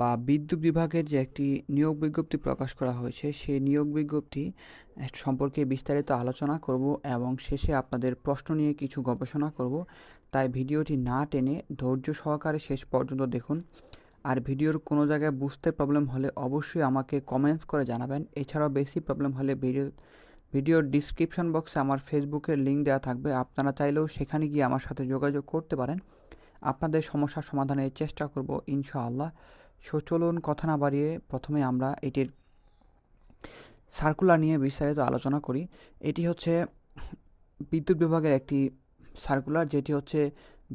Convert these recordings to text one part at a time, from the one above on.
বা বিদ্যুৎ বিভাগের যে একটি নিয়োগ বিজ্ঞপ্তি প্রকাশ করা হয়েছে, সেই নিয়োগ বিজ্ঞপ্তি সম্পর্কে বিস্তারিত আলোচনা করব এবং শেষে আপনাদের প্রশ্ন নিয়ে কিছু গবেষণা করব। তাই ভিডিওটি না টেনে ধৈর্য সহকারে শেষ পর্যন্ত দেখুন। আর ভিডিওর কোনো জায়গায় বুঝতে প্রবলেম হলে অবশ্যই আমাকে কমেন্টস করে জানাবেন। এছাড়াও বেশি প্রবলেম হলে ভিডিও, ভিডিওর ডিসক্রিপশন বক্সে আমার ফেসবুকের লিঙ্ক দেওয়া থাকবে। আপনারা চাইলেও সেখানে গিয়ে আমার সাথে যোগাযোগ করতে পারেন। আপনাদের সমস্যার সমাধানের চেষ্টা করব ইনশাআল্লাহ। সো চলুন কথা না বাড়িয়ে প্রথমে আমরা এটির সার্কুলার নিয়ে বিস্তারিত আলোচনা করি। এটি হচ্ছে বিদ্যুৎ বিভাগের একটি সার্কুলার যেটি হচ্ছে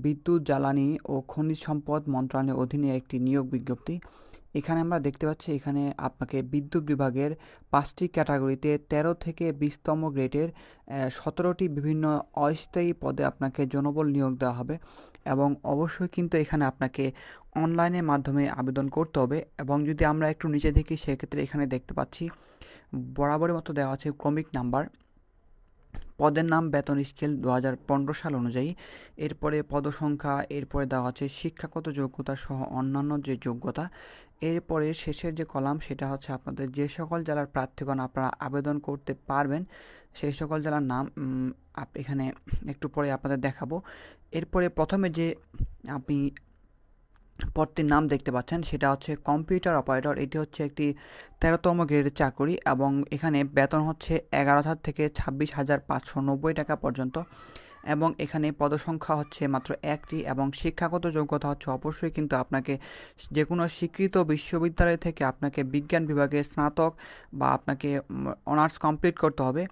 বিদ্যুৎ, জ্বালানি ও খনিজ সম্পদ মন্ত্রণালয়ের অধীনে একটি নিয়োগ বিজ্ঞপ্তি। এখানে আমরা দেখতে পাচ্ছি এখানে আপনাকে বিদ্যুৎ বিভাগের পাঁচটি ক্যাটাগরিতে তেরো থেকে বিশতম গ্রেডের সতেরোটি বিভিন্ন অস্থায়ী পদে আপনাকে জনবল নিয়োগ দেওয়া হবে এবং অবশ্যই কিন্তু এখানে আপনাকে অনলাইনের মাধ্যমে আবেদন করতে হবে এবং যদি আমরা একটু নিচে দেখি, সেক্ষেত্রে এখানে দেখতে পাচ্ছি বরাবরের মতো দেওয়া আছে ক্রমিক নাম্বার। পদের নাম বেতন স্কেল দু হাজার পনেরো সাল অনুযায়ী। এরপরে পদসংখ্যা, এরপরে দেওয়া আছে শিক্ষাগত যোগ্যতা সহ অন্যান্য যে যোগ্যতা। এরপরে শেষের যে কলাম, সেটা হচ্ছে আপনাদের যে সকল জেলার প্রার্থীগণ আপনারা আবেদন করতে পারবেন, সেই সকল জেলার নাম এখানে একটু পরে আপনাদের দেখাবো। এরপরে প্রথমে যে আপনি পদটির নাম দেখতে পাচ্ছেন, সেটা হচ্ছে কম্পিউটার অপারেটর। এটি হচ্ছে একটি তেরোতম গ্রেডের চাকরি এবং এখানে বেতন হচ্ছে এগারো হাজার থেকে ছাব্বিশ হাজার পাঁচশো নব্বই টাকা পর্যন্ত এবং এখানে পদসংখ্যা হচ্ছে মাত্র একটি এবং শিক্ষাগত যোগ্যতা হচ্ছে অবশ্যই কিন্তু আপনাকে যে কোনো স্বীকৃত বিশ্ববিদ্যালয় থেকে আপনাকে বিজ্ঞান বিভাগে স্নাতক বা আপনাকে অনার্স কমপ্লিট করতে হবে।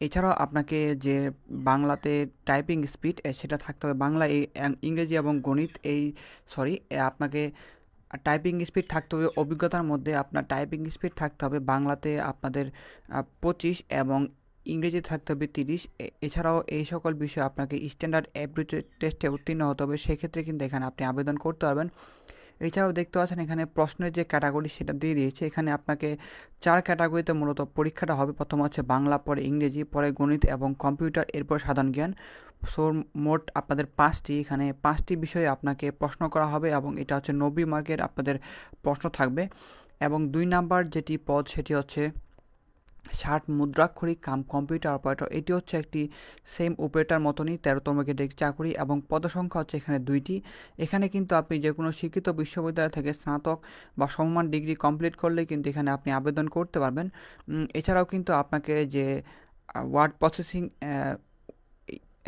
এছাড়াও আপনাকে যে বাংলাতে টাইপিং স্পিড সেটা থাকতে হবে। বাংলা এই ইংরেজি এবং গণিত এই সরি আপনাকে টাইপিং স্পিড থাকতে হবে। অভিজ্ঞতার মধ্যে আপনার টাইপিং স্পিড থাকতে হবে। বাংলাতে আপনাদের পঁচিশ এবং ইংরেজি থাকতে হবে তিরিশ। এছাড়াও এই সকল বিষয়ে আপনাকে স্ট্যান্ডার্ড অ্যাপ্টিটিউড টেস্টে উত্তীর্ণ হতে হবে। সেক্ষেত্রে কিন্তু এখানে আপনি আবেদন করতে পারবেন। এছাড়াও দেখতে পাচ্ছেন এখানে প্রশ্নের যে ক্যাটাগরি সেটা দিয়ে দিয়েছে। এখানে আপনাকে চার ক্যাটাগরিতে মূলত পরীক্ষাটা হবে। প্রথম হচ্ছে বাংলা, পরে ইংরেজি, পরে গণিত এবং কম্পিউটার এরপর সাধারণ জ্ঞান। সো, মোট আপনাদের পাঁচটি। এখানে পাঁচটি বিষয়ে আপনাকে প্রশ্ন করা হবে এবং এটা হচ্ছে নব্বই মার্কের আপনাদের প্রশ্ন থাকবে। এবং দুই নাম্বার যেটি পদ সেটি হচ্ছে ষাট মুদ্রাক্ষরিক কাম কম্পিউটার অপারেটর। এটি হচ্ছে একটি সেম অপারেটার মতনই তেরোতম গ্রেডের চাকরি এবং পদসংখ্যা হচ্ছে এখানে দুইটি। এখানে কিন্তু আপনি যে কোনো শিক্ষিত বিশ্ববিদ্যালয় থেকে স্নাতক বা সমমান ডিগ্রি কমপ্লিট করলে কিন্তু এখানে আপনি আবেদন করতে পারবেন। এছাড়াও কিন্তু আপনাকে যে ওয়ার্ড প্রসেসিং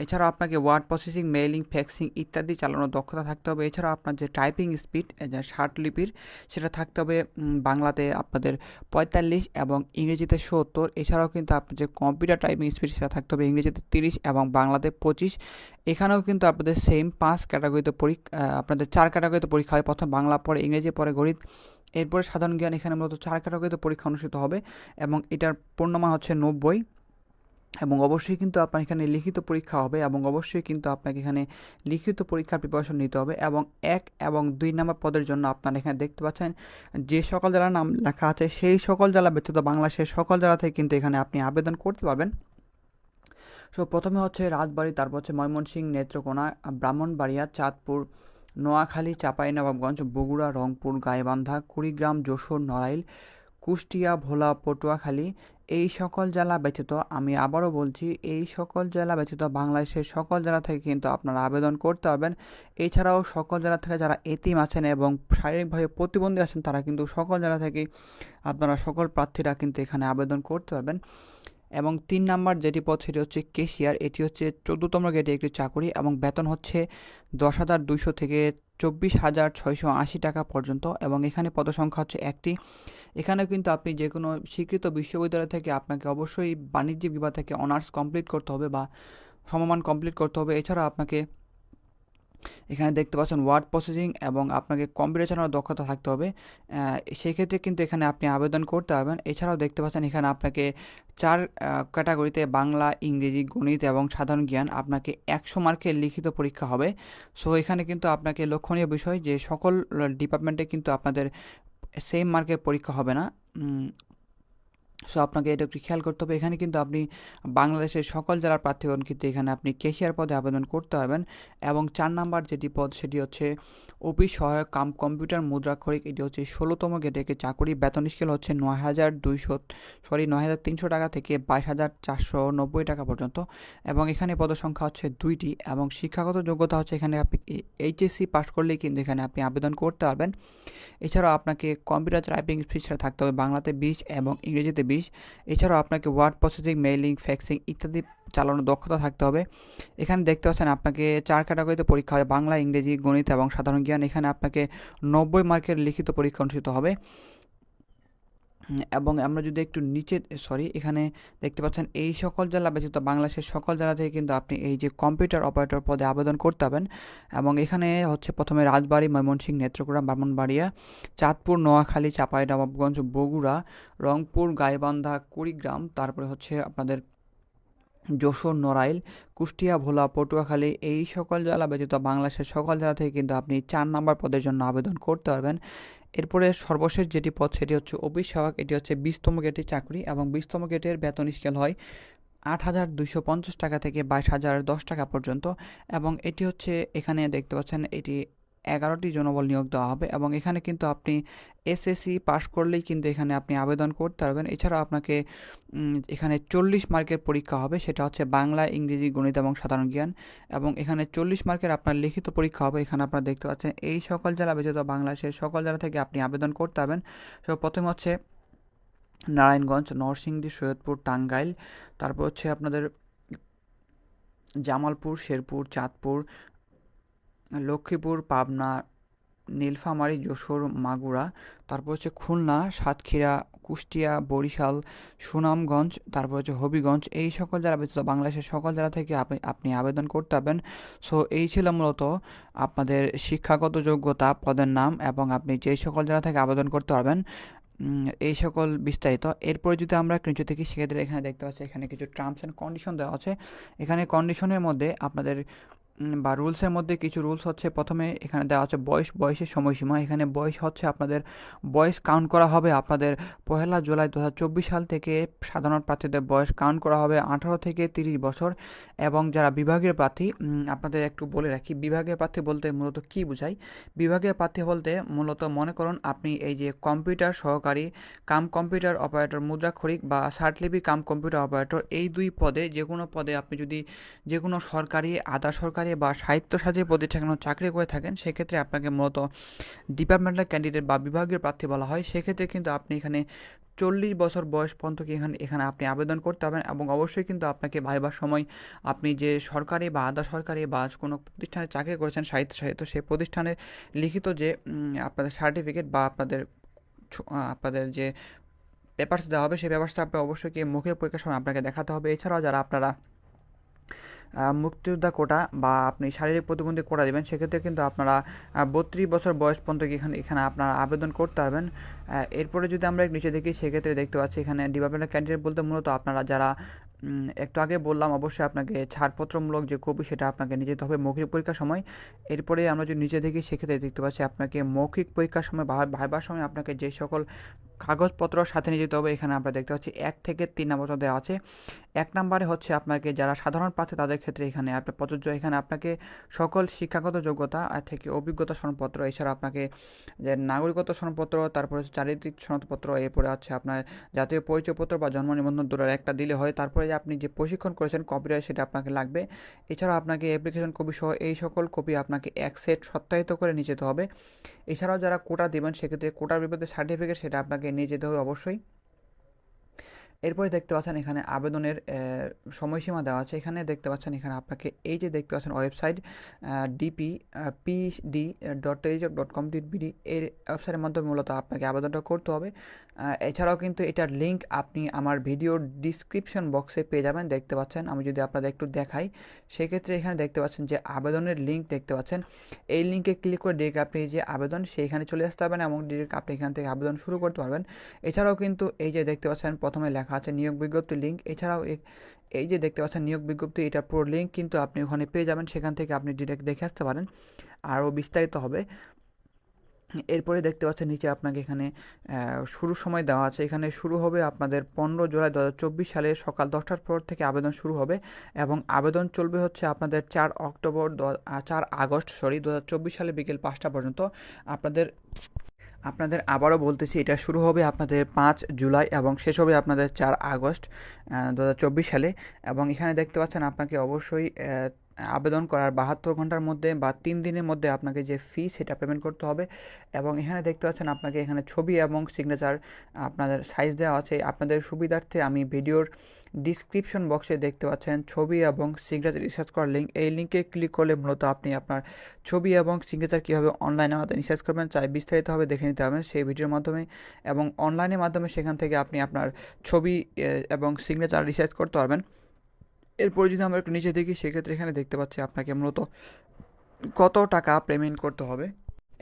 এছাড়াও আপনাকে ওয়ার্ড প্রসেসিং মেইলিং ফ্যাক্সিং ইত্যাদি চালানোর দক্ষতা থাকতে হবে। এছাড়াও আপনার যে টাইপিং স্পিড যে লিপির, সেটা থাকতে হবে বাংলাতে আপনাদের পঁয়তাল্লিশ এবং ইংরেজিতে সত্তর। এছাড়াও কিন্তু আপনার যে কম্পিউটার টাইপিং স্পিড সেটা থাকতে হবে ইংরেজিতে তিরিশ এবং বাংলাতে পঁচিশ। এখানেও কিন্তু আপনাদের সেম পাঁচ ক্যাটাগরিতে পরীক্ষা আপনাদের চার ক্যাটাগরিতে পরীক্ষা হয়। প্রথম বাংলা, পরে ইংরেজি, পরে গণিত। এরপরে সাধারণ জ্ঞান, এখানে মূলত চার ক্যাটাগরিতে পরীক্ষা অনুষ্ঠিত হবে এবং এটার পূর্ণমান হচ্ছে নব্বই। এবং অবশ্যই কিন্তু আপনার এখানে লিখিত পরীক্ষা হবে এবং অবশ্যই কিন্তু আপনাকে এখানে লিখিত পরীক্ষার প্রিপারেশন নিতে হবে এবং এক এবং দুই নম্বর পদের জন্য আপনারা এখানে দেখতে পাচ্ছেন যে সকল জেলার নাম লেখা আছে, সেই সকল জেলা ব্যতীত বাংলাদেশের সকল জেলা থেকে কিন্তু এখানে আপনি আবেদন করতে পারবেন। সো প্রথমে হচ্ছে রাজবাড়ি, তারপর হচ্ছে ময়মনসিংহ, নেত্রকোনা, ব্রাহ্মণবাড়িয়া, চাঁদপুর, নোয়াখালী, চাঁপাইনবাবগঞ্জ, বগুড়া, রংপুর, গাইবান্ধা, কুড়িগ্রাম, যশোর, নড়াইল, কুষ্টিয়া, ভোলা, পটুয়াখালী এই সকল জেলা ব্যতীত আমি আবারও বলছি, এই সকল জেলা ব্যতীত বাংলাদেশের সকল জেলা থেকে কিন্তু আপনারা আবেদন করতে পারবেন। এছাড়াও সকল জেলা থেকে যারা এতিম আছেন এবং শারীরিকভাবে প্রতিবন্ধী আছেন, তারা কিন্তু সকল জেলা থেকে আপনারা সকল প্রার্থীরা কিন্তু এখানে আবেদন করতে পারবেন। এবং তিন নাম্বার যেটি পদ সেটি হচ্ছে কেশিয়ার। এটি হচ্ছে চোদ্দতম গ্রেডে একটি চাকরি এবং বেতন হচ্ছে দশ হাজার দুইশো থেকে চব্বিশ হাজার ছয়শো আশি টাকা পর্যন্ত এবং এখানে পদসংখ্যা হচ্ছে একটি। এখানেও কিন্তু আপনি যে কোনো স্বীকৃত বিশ্ববিদ্যালয় থেকে আপনাকে অবশ্যই বাণিজ্যিক বিভাগ থেকে অনার্স কমপ্লিট করতে হবে বা সমমান কমপ্লিট করতে হবে। এছাড়া আপনাকে এখানে দেখতে পাচ্ছেন ওয়ার্ড প্রসেসিং এবং আপনাকে কম্পিউটার দক্ষতা থাকতে হবে। সেই ক্ষেত্রে কিন্তু এখানে আপনি আবেদন করতে পারবেন। এছাড়াও দেখতে পাচ্ছেন এখানে আপনাকে চার ক্যাটাগরিতে বাংলা, ইংরেজি, গণিত এবং সাধারণ জ্ঞান আপনাকে একশো মার্কের লিখিত পরীক্ষা হবে। সো এখানে কিন্তু আপনাকে লক্ষণীয় বিষয় যে সকল ডিপার্টমেন্টে কিন্তু আপনাদের সেম মার্কের পরীক্ষা হবে না। সো আপনাকে এটা একটু খেয়াল করতে হবে। এখানে কিন্তু আপনি বাংলাদেশের সকল জেলার প্রার্থীগণ কিন্তু এখানে আপনি কেশিয়ার পদে আবেদন করতে পারবেন এবং চার নাম্বার যেটি পদ সেটি হচ্ছে অফিস সহায়ক কাম কম্পিউটার মুদ্রাক্ষরিক। এটি হচ্ছে ষোলোতম গেটে একটি চাকরি। বেতন স্কেল হচ্ছে নয় হাজার দুইশো, সরি নয় হাজার তিনশো টাকা থেকে বাইশ হাজার চারশো নব্বই টাকা পর্যন্ত এবং এখানে পদসংখ্যা হচ্ছে দুইটি এবং শিক্ষাগত যোগ্যতা হচ্ছে এখানে আপনি এইচএসসি পাস করলেই কিন্তু এখানে আপনি আবেদন করতে পারবেন। এছাড়াও আপনাকে কম্পিউটার টাইপিং স্পিচটা থাকতে হবে বাংলাতে বিশ এবং ইংরেজিতে বিশ। এছাড়াও আপনাকে ওয়ার্ড প্রসেসিং মেইলিং ফ্যাক্সিং ইত্যাদি চালানোর দক্ষতা থাকতে হবে। এখানে দেখতে পাচ্ছেন আপনাকে চার ক্যাটাগরিতে পরীক্ষা হবে বাংলা, ইংরেজি, গণিত এবং সাধারণ জ্ঞান। এখানে আপনাকে নব্বই মার্কের লিখিত পরীক্ষা অনুষ্ঠিত হবে। এবং আমরা যদি একটু নিচে সরি এখানে দেখতে পাচ্ছেন এই সকল জেলা ব্যতীত বাংলাদেশের সকল জেলা থেকে কিন্তু আপনি এই যে কম্পিউটার অপারেটর পদে আবেদন করতে হবেন এবং এখানে হচ্ছে প্রথমে রাজবাড়ী, ময়মনসিংহ, নেত্রকোনা, ব্রাহ্মণবাড়িয়া, চাঁদপুর, নোয়াখালী চাঁপাইনবাবগঞ্জ বগুড়া, রংপুর, গাইবান্ধা, কুড়িগ্রাম, তারপরে হচ্ছে আপনাদের যশোর, নড়াইল, কুষ্টিয়া, ভোলা, পটুয়াখালী, এই সকল জেলা ব্যতীত বাংলাদেশের সকল জেলা থেকে কিন্তু আপনি চার নাম্বার পদের জন্য আবেদন করতে পারবেন। এরপরে সর্বশেষ যেটি পদ সেটি হচ্ছে অফিস সহায়ক এটি হচ্ছে বিশতম গেটের চাকরি এবং বিশতম গেটের বেতন স্কেল হয় আট হাজার দুশো পঞ্চাশ টাকা থেকে বাইশ হাজার দশ টাকা পর্যন্ত এবং এটি হচ্ছে এখানে দেখতে পাচ্ছেন, এটি এগারোটি জনবল নিয়োগ দেওয়া হবে এবং এখানে কিন্তু আপনি এসএসসি পাশ করলেই কিন্তু এখানে আপনি আবেদন করতে পারবেন। এছাড়াও আপনাকে এখানে চল্লিশ মার্কের পরীক্ষা হবে, সেটা হচ্ছে বাংলা, ইংরেজি, গণিত এবং সাধারণ জ্ঞান। এবং এখানে চল্লিশ মার্কের আপনার লিখিত পরীক্ষা হবে, এখানে আপনারা দেখতে পাচ্ছেন। এই সকল জেলা ব্যতীত বাংলাদেশের সকল জেলা থেকে আপনি আবেদন করতে পারবেন। তো প্রথমে হচ্ছে নারায়ণগঞ্জ, নরসিংদী, সৈয়দপুর, টাঙ্গাইল। তারপর হচ্ছে আপনাদের জামালপুর, শেরপুর, চাঁদপুর লক্ষ্মীপুর, পাবনা, নীলফামারী, যশোর, মাগুরা, তারপর হচ্ছে খুলনা, সাতক্ষীরা, কুষ্টিয়া, বরিশাল, সুনামগঞ্জ, তারপর হচ্ছে হবিগঞ্জ, এই সকল জেলা ব্যতীত বাংলাদেশের সকল জেলা থেকে আপনি আপনি আবেদন করতে পারবেন। সো এই ছিল মূলত আপনাদের শিক্ষাগত যোগ্যতা, পদের নাম এবং আপনি যেই সকল জেলা থেকে আবেদন করতে পারবেন এই সকল বিস্তারিত। এরপরে যদি আমরা কিছু থেকে সেক্ষেত্রে এখানে দেখতে পাচ্ছি, এখানে কিছু টার্মস অ্যান্ড কন্ডিশন দেওয়া আছে। এখানে কন্ডিশনের মধ্যে আপনাদের বা রুলসের মধ্যে কিছু রুলস হচ্ছে, প্রথমে এখানে দেওয়া আছে বয়স, বয়সের সময়সীমা। এখানে বয়স হচ্ছে আপনাদের, বয়স কাউন্ট করা হবে আপনাদের পহেলা জুলাই দু হাজার চব্বিশ সাল থেকে সাধারণ প্রার্থীদের বয়স কাউন্ট করা হবে আঠারো থেকে তিরিশ বছর। এবং যারা বিভাগের প্রার্থী আপনাদের একটু বলে রাখি বিভাগের প্রার্থী বলতে মূলত কী বোঝায় বিভাগের প্রার্থী বলতে মূলত মনে করুন আপনি এই যে কম্পিউটার সহকারী, কাম কম্পিউটার অপারেটর মুদ্রাক্ষরিক বা সার্টলিপি কাম কম্পিউটার অপারেটর এই দুই পদে যে কোনো পদে আপনি যদি যে কোনো সরকারি, আধা সরকারি সরকারি বা সাহিত্যসাথী প্রতিষ্ঠানে চাকরি করে থাকেন, সেক্ষেত্রে আপনাকে মূলত ডিপার্টমেন্টাল ক্যান্ডিডেট বা বিভাগীয় প্রার্থী বলা হয়। সেক্ষেত্রে কিন্তু আপনি এখানে চল্লিশ বছর বয়স পর্যন্ত এখানে এখানে আপনি আবেদন করতে পারবেন এবং অবশ্যই কিন্তু আপনাকে ভাইবার সময় আপনি যে সরকারি বা আধা সরকারি বা কোনো প্রতিষ্ঠানে চাকরি করেছেন সাহিত্য সাহিত্য সেই প্রতিষ্ঠানের লিখিত যে আপনাদের সার্টিফিকেট বা আপনাদের আপনাদের যে পেপার্স দেওয়া হবে সেই পেপার্সটা আপনি অবশ্যই কি মুখের পরীক্ষার সময় আপনাকে দেখাতে হবে। এছাড়াও যারা আপনারা মুক্তিযোদ্ধা কোটা বা আপনি শারীরিক প্রতিবন্ধী কোটা দেবেন, সেক্ষেত্রে কিন্তু আপনারা বত্রিশ বছর বয়স পর্যন্ত এখানে এখানে আপনারা আবেদন করতে পারবেন। এরপরে যদি আমরা নিচে দেখি, সেক্ষেত্রে দেখতে পাচ্ছি এখানে ডিপার্টমেন্টের ক্যান্ডিডেট বলতে মূলত আপনারা যারা একটু আগে বললাম অবশ্যই আপনাকে ছাড়পত্রমূলক যে কপি সেটা আপনাকে নিয়ে যেতে হবে মৌখিক পরীক্ষার সময়। এরপরে আমরা যদি নিচে দেখি, সেক্ষেত্রে দেখতে পাচ্ছি আপনাকে মৌখিক পরীক্ষার সময় ভাইবার সময় আপনাকে যে সকল কাগজপত্র সাথে নিয়ে যেতে হবে। এখানে আমরা দেখতে পাচ্ছি এক থেকে তিন নম্বর দেওয়া আছে। এক নম্বরে হচ্ছে আপনাকে যারা সাধারণ প্রার্থী তাদের ক্ষেত্রে এখানে আপনার প্রযোজ্য। এখানে আপনাকে সকল শিক্ষাগত যোগ্যতা আর থেকে অভিজ্ঞতা সনদপত্র, এছাড়া আপনাকে যে নাগরিকত্ব সনদপত্র, তারপরে চারিত্রিক সনদপত্র, এরপরে আছে আপনার জাতীয় পরিচয়পত্র বা জন্ম নিবন্ধন দূরের একটা দিলে হয়। তারপরে যে আপনি যে প্রশিক্ষণ করেছেন কপিরাইট সেটা আপনাকে লাগবে। এছাড়া আপনাকে অ্যাপ্লিকেশন কপি সহ এই সকল কপি আপনাকে এক সেট সত্যায়িত করে নিয়ে যেতে হবে। এছাড়াও যারা কোটা দেবেন, সেক্ষেত্রে কোটার বিপদে সার্টিফিকেট সেটা আপনাকে নিয়ে যেতে হবে অবশ্যই। এরপরে দেখতে পাচ্ছেন এখানে আবেদনের সময়সীমা দেওয়া আছে। এখানে দেখতে পাচ্ছেন এখানে আপনাকে এই যে দেখতে পাচ্ছেন ওয়েবসাইট ডিপি পিডি ডট টেলিজব ডট কম ডট বিডি এর ওয়েবসাইটের মাধ্যমে মূলত আপনাকে আবেদনটা করতে হবে। এছাড়াও কিন্তু এটার লিঙ্ক আপনি আমার ভিডিওর ডিসক্রিপশন বক্সে পেয়ে যাবেন, দেখতে পাচ্ছেন। আমি যদি আপনাদের একটু দেখাই, সেক্ষেত্রে এখানে দেখতে পাচ্ছেন যে আবেদনের লিঙ্ক দেখতে পাচ্ছেন। এই লিঙ্কে ক্লিক করে ডিরেক্ট আপনি যে আবেদন সেইখানে চলে আসতে পারবেন এবং ডিরেক্ট আপনি এখান থেকে আবেদন শুরু করতে পারবেন। এছাড়াও কিন্তু এই যে দেখতে পাচ্ছেন, প্রথমে লেখা আছে নিয়োগ বিজ্ঞপ্তি লিঙ্ক এছাড়াও এই যে দেখতে পাচ্ছেন নিয়োগ বিজ্ঞপ্তি এটা পুরো লিঙ্ক কিন্তু আপনি ওখানে পেয়ে যাবেন। সেখান থেকে আপনি ডিরেক্ট দেখে আসতে পারেন। আরও বিস্তারিত হবে। এরপরে দেখতে পাচ্ছেন নিচে আপনাকে এখানে শুরু সময় দেওয়া আছে। এখানে শুরু হবে আপনাদের পনেরো জুলাই দু হাজার চব্বিশ সালে সকাল দশটার পর থেকে আবেদন শুরু হবে এবং আবেদন চলবে হচ্ছে আপনাদের চার অক্টোবর চার আগস্ট, সরি, দু হাজার চব্বিশ সালে বিকেল পাঁচটা পর্যন্ত। আপনাদের আপনাদের আবারও বলতেছি, এটা শুরু হবে আপনাদের পাঁচ জুলাই এবং শেষ হবে আপনাদের চার আগস্ট দু হাজার চব্বিশ সালে। এবং এখানে দেখতে পাচ্ছেন আপনাকে অবশ্যই আবেদন করার বাহাত্তর ঘণ্টার মধ্যে বা তিন দিনের মধ্যে আপনাকে যে ফি সেটা পেমেন্ট করতে হবে এবং এখানে দেখতে পাচ্ছেন আপনাকে এখানে ছবি এবং সিগনেচার আপনাদের সাইজ দেওয়া আছে। আপনাদের সুবিধার্থে আমি ভিডিওর ডিসক্রিপশন বক্সে দেখতে পাচ্ছেন ছবি এবং সিগনেচার রিসার্চ করার লিঙ্ক এই লিঙ্কে ক্লিক করলে মূলত আপনি আপনার ছবি এবং সিগনেচার কীভাবে অনলাইনে আমাদের রিসার্চ করবেন চাই বিস্তারিতভাবে দেখে নিতে হবে সেই ভিডিওর মাধ্যমে এবং অনলাইনের মাধ্যমে সেখান থেকে আপনি আপনার ছবি এবং সিগনেচার রিসার্চ করতে পারবেন। এরপরে যদি আমরা একটু নিচে দেখি সেক্ষেত্রে এখানে দেখতে পাচ্ছি আপনাকে মূলত কত টাকা পেমেন্ট করতে হবে।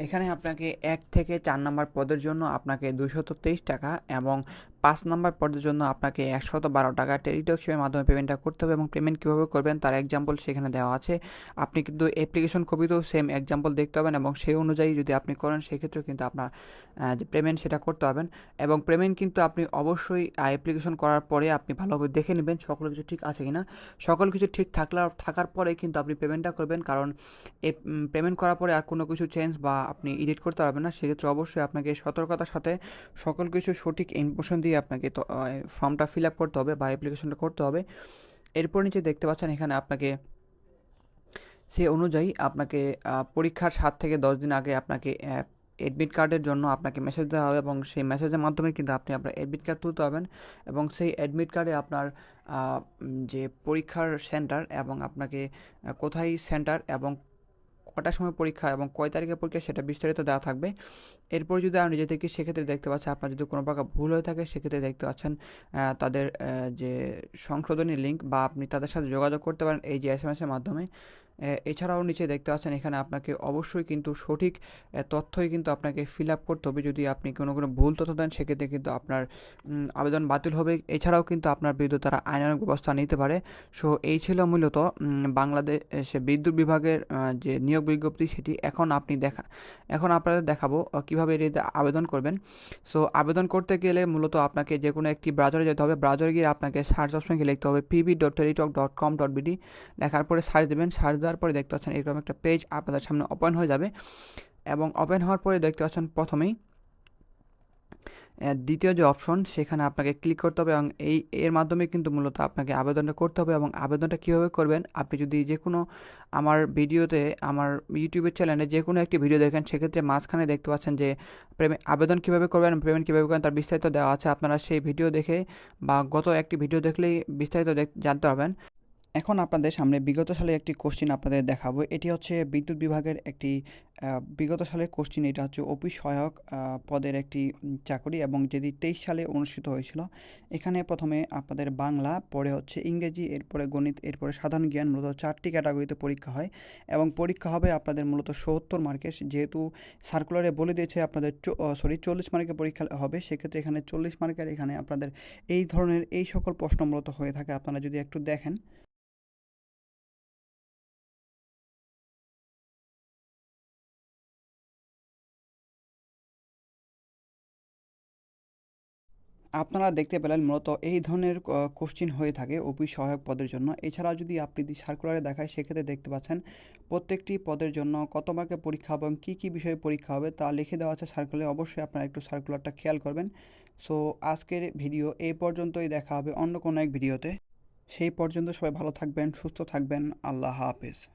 এখানে আপনাকে এক থেকে চার নম্বর পদের জন্য আপনাকে দুশত তেইশ টাকা এবং পাঁচ নম্বর পদের জন্য আপনাকে একশত বারো টাকা টেলিটক্সের মাধ্যমে পেমেন্টটা করতে হবে এবং পেমেন্ট কীভাবে করবেন তার এক্সাম্পল সেখানে দেওয়া আছে। আপনি কিন্তু অ্যাপ্লিকেশন কপিতেও সেম এক্সাম্পল দেখতে পাবেন এবং সেই অনুযায়ী যদি আপনি করেন সেক্ষেত্রেও কিন্তু আপনার যে পেমেন্ট সেটা করতে পারবেন এবং পেমেন্ট কিন্তু আপনি অবশ্যই অ্যাপ্লিকেশন করার পরে আপনি ভালোভাবে দেখে নেবেন সকল কিছু ঠিক আছে কি না সকল কিছু ঠিক থাকলে, থাকার পরে কিন্তু আপনি পেমেন্টটা করবেন কারণ এই পেমেন্ট করার পরে আর কোনো কিছু চেঞ্জ বা আপনি এডিট করতে পারবেন না। সেক্ষেত্রে অবশ্যই আপনাকে সতর্কতার সাথে সকল কিছু সঠিক ইনফরমেশন দিয়ে আপনাকে ফর্মটা ফিল আপ করতে হবে বা অ্যাপ্লিকেশনটা করতে হবে। এরপর নিচে দেখতে পাচ্ছেন এখানে আপনাকে সে অনুযায়ী আপনাকে পরীক্ষার সাত থেকে দশ দিন আগে আপনাকে অ্যাডমিট কার্ডের জন্য আপনাকে মেসেজ দেওয়া হবে এবং সেই মেসেজের মাধ্যমে কিন্তু আপনি আপনার অ্যাডমিট কার্ড তুলতে পারবেন এবং সেই অ্যাডমিট কার্ডে আপনার যে পরীক্ষার সেন্টার এবং আপনাকে কোথায় সেন্টার এবং কটার সময় পরীক্ষা এবং কয় তারিখে পরীক্ষা সেটা বিস্তারিত দেওয়া থাকবে। এরপর যদি আপনি নিজে থেকে সেক্ষেত্রে দেখতে পাচ্ছেন, আপনার যদি কোনো প্রকার ভুল হয়ে থাকে সেক্ষেত্রে দেখতে পাচ্ছেন তাদের যে সংশোধনী লিঙ্ক বা আপনি তাদের সাথে যোগাযোগ করতে পারেন এই যে এস এম এসের মাধ্যমে। এছাড়াও নিচে দেখতে পাচ্ছেন, এখানে আপনাকে অবশ্যই কিন্তু সঠিক তথ্যই কিন্তু আপনাকে ফিল আপ করতে হবে। যদি আপনি কোনো কোনো ভুল তথ্য দেন, সেক্ষেত্রে কিন্তু আপনার আবেদন বাতিল হবে। এছাড়াও কিন্তু আপনার বিরুদ্ধে তারা আইনানুগ ব্যবস্থা নিতে পারে। সো, এই ছিল মূলত বাংলাদেশে বিদ্যুৎ বিভাগের যে নিয়োগ বিজ্ঞপ্তি, সেটি এখন আপনি দেখা, এখন আপনাদের দেখাবো কীভাবে এটিতে আবেদন করবেন। সো, আবেদন করতে গেলে মূলত আপনাকে যে কোনো একটি ব্রাউজারে যেতে হবে। ব্রাউজারে গিয়ে আপনাকে সার্চ অপশনে লিখতে হবে PB dot Teletalk dot com dot BD লেখার পরে সার্চ দেবেন সার্চ দেওয়ার পরে দেখতে পাচ্ছেন এরকম একটা পেজ আপনাদের সামনে ওপেন হয়ে যাবে এবং ওপেন হওয়ার পরে দেখতে পাচ্ছেন প্রথমেই দ্বিতীয় যে অপশন সেখানে আপনাকে ক্লিক করতে হবে এবং এই, এর মাধ্যমে কিন্তু মূলত আপনাকে আবেদনটা করতে হবে এবং আবেদনটা কীভাবে করবেন? আপনি যদি যে কোনো আমার ভিডিওতে, আমার ইউটিউবের চ্যানেলে যে কোনো একটি ভিডিও দেখেন, সেক্ষেত্রে মাঝখানে দেখতে পাচ্ছেন যে পেমেন্ট আবেদন কীভাবে করবেন পেমেন্ট কীভাবে করেন তার বিস্তারিত দেওয়া আছে। আপনারা সেই ভিডিও দেখে বা গত একটি ভিডিও দেখলেই বিস্তারিত জানতে পারবেন। এখন আপনাদের সামনে বিগত সালে একটি কোশ্চিন আপনাদের দেখাবো। এটি হচ্ছে বিদ্যুৎ বিভাগের একটি বিগত সালের কোশ্চিন এটা হচ্ছে অফিস সহায়ক পদের একটি চাকরি এবং যেটি তেইশ সালে অনুষ্ঠিত হয়েছিল। এখানে প্রথমে আপনাদের বাংলা, পরে হচ্ছে ইংরেজি, এরপরে গণিত, এরপরে সাধারণ জ্ঞান, মূলত চারটি ক্যাটাগরিতে পরীক্ষা হয় এবং পরীক্ষা হবে আপনাদের মূলত সত্তর মার্কের যেহেতু সার্কুলারে বলে দিয়েছে আপনাদের সরি চল্লিশ মার্কের পরীক্ষা হবে, সেক্ষেত্রে এখানে চল্লিশ মার্কের এখানে আপনাদের এই ধরনের এই সকল প্রশ্ন মূলত হয়ে থাকে। আপনারা যদি একটু দেখেন। আপনারা দেখতে পেলেন মূলত এই ধরনের কোশ্চিন হয়ে থাকে অফিস সহায়ক পদের জন্য। এছাড়াও যদি আপনি যদি সার্কুলারে দেখায়, সেক্ষেত্রে দেখতে পাচ্ছেন প্রত্যেকটি পদের জন্য কত মার্কের পরীক্ষা এবং কী কী বিষয়ে পরীক্ষা হবে তা লিখে দেওয়া আছে সার্কুলারে অবশ্যই আপনারা একটু সার্কুলারটা খেয়াল করবেন। সো আজকের ভিডিও এই পর্যন্তই দেখা হবে অন্য কোনো এক ভিডিওতে সেই পর্যন্ত সবাই ভালো থাকবেন, সুস্থ থাকবেন। আল্লাহ হাফেজ।